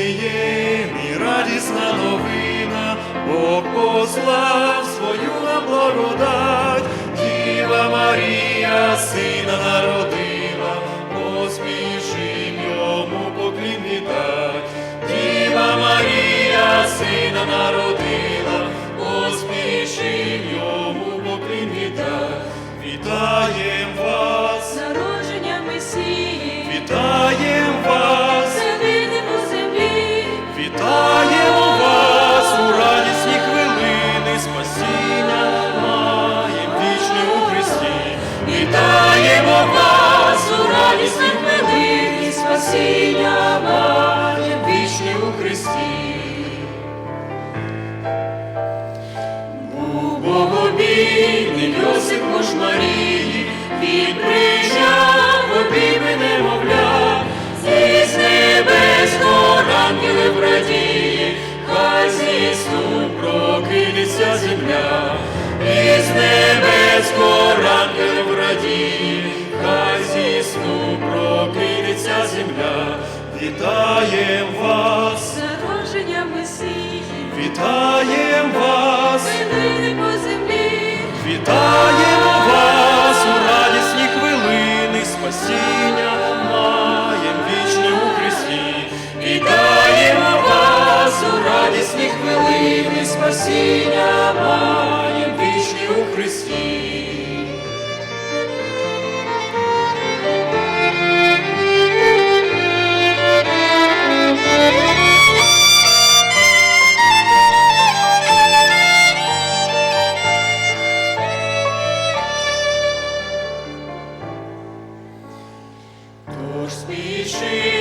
І радісна новина, Бог послав свою нам благодать, Діва Марія сина народила, поспішим йому поклін віддать. Діва Марія сина народила, поспішим йому поклін віддать. Вітаєм вас, Народження Месії, вітаєм Вітаємо вас у радісні хвилини спасіння маєм вічне у Христі. Був богобійний Йосип муж Марії, він прийняв обійми немовля, з небесного ангели радіє, хай зі прокинеться земля, із небесного вітаєм вас, народження Месії, вітаєм вас. Селини по землі, Вітаємо вас у радісні хвилини спасіння маєм вічне у Христі. Вітаємо вас у радісні хвилини спасіння маєм вічне у Христі. Спіши